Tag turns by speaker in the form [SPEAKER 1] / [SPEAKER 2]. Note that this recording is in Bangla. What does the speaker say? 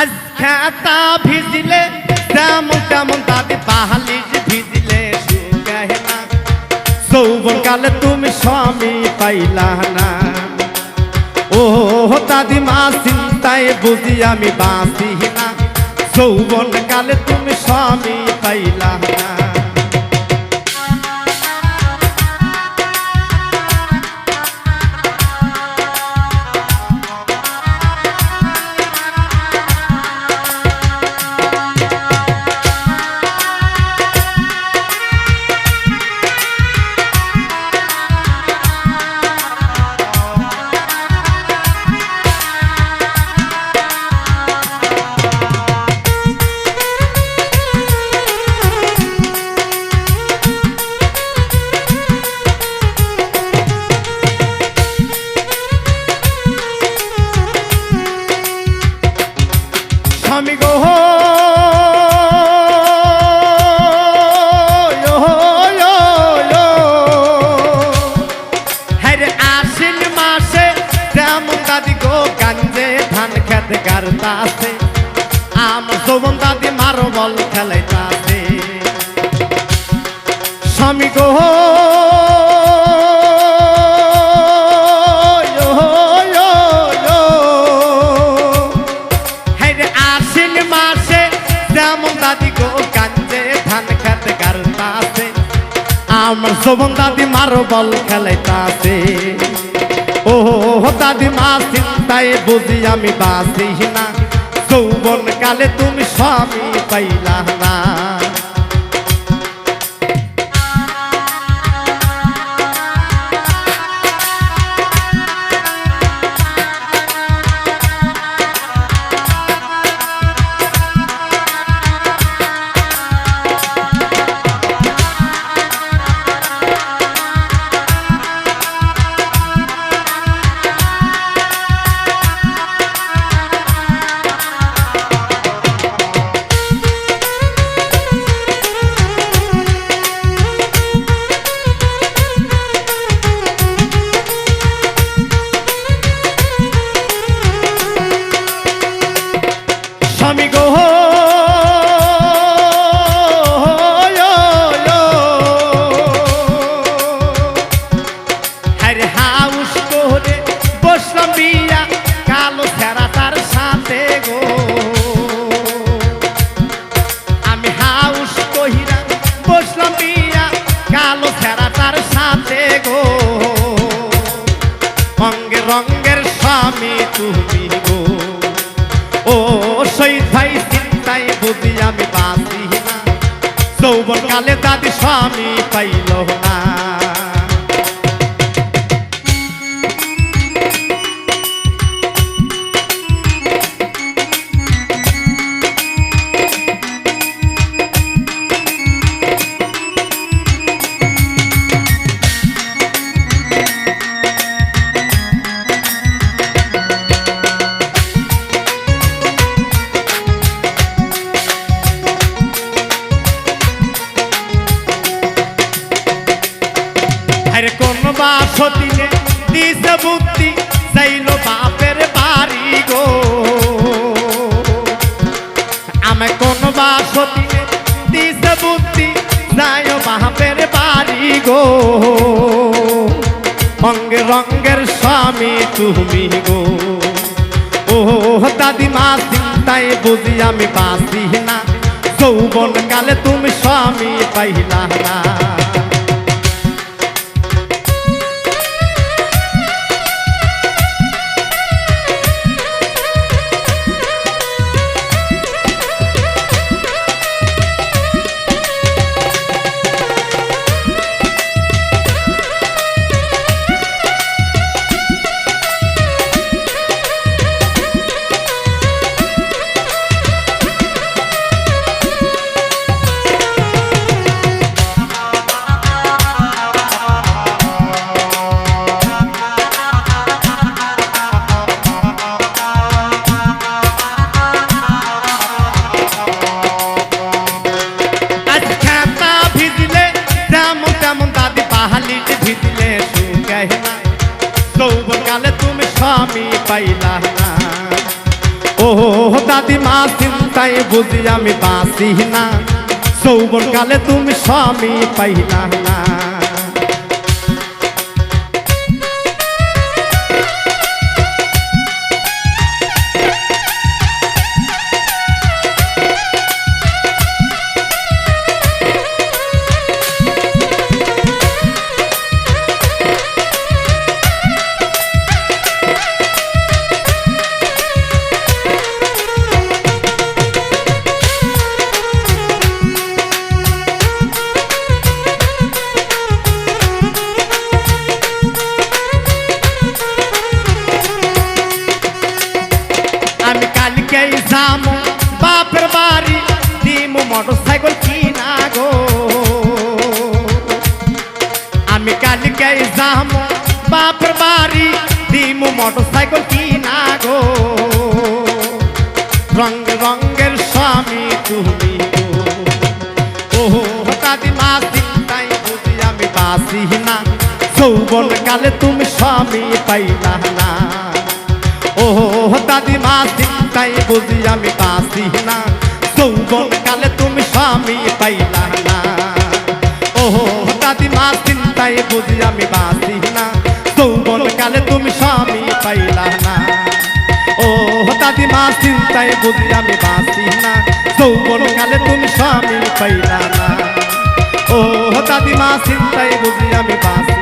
[SPEAKER 1] আজ ভিজিলে, যেমন তেমন তেমন দাদি ভিজিলে ভিজলে শুকায় না যৌবন কালে তুমি স্বামী পাইলা না। ও দাদি মা চিন্তায় বুঝি আমি বাঁচি না। যৌবন কালে তুমি স্বামী পাইলা না। খেতে গারতাছে আমার যৌবন দাদি মারো বল খেলাইতাছে। স্বামী গো আমার শোভন দাদি মারো বল খেলাইতাছে। ও দাদি মা, চিন্তায় বুঝি আমি বাঁচি না। যৌবন কালে তুমি স্বামী পাইলা না। তুমি গো ও শহীদ ভাই চিন্তায় বুঝি আমি বাঁচি না যৌবন কালে দাদি স্বামী পাইল বাস দিনে দিছে বুদ্ধি চাইল বাপের বাড়ি গো। আমি কোন বাস দিনে দিছে বুদ্ধি যাই বাপের বাড়ি গো। অঙ্গে রঙ্গের স্বামী তুমি গো। ও দাদিমা চিন্তায় বুঝি আমি বাঁচি না। যৌবন কালে তুমি স্বামী পাইলা না। যৌবনকালে তুমি স্বামী পাইলা না। ও দাদি দাদিমা চিন্তায় বুঝি আমি বাঁচি না। যৌবন কালে তুমি স্বামী পাইলা না। মোটর সাইকেল কিনা গো? আমি কালকে যাব বাপের বাড়ি দিমু মোটর সাইকেল কিনা গো? রঙ রঙের স্বামী তুমি ওহো দাদিমা চিন্তাই বুঝি আমি বাসি না। যৌবন কালে তুমি স্বামী পাইলা না। ও দাদিমা চিন্তাই বুঝি আমি বাসি না। যৌবন কালে তুমি স্বামী পাইলা না। ও দাদিমা চিন্তাই বুঝি আমি বাসি না। যৌবন কালে তুমি স্বামী পাইলা না। ও দাদিমা চিন্তায় বুঝি আমি বাঁচি না। যৌবন কালে তুমি স্বামী পাইলা না। ও দাদিমা চিন্তায় বুঝি আমি বাঁচি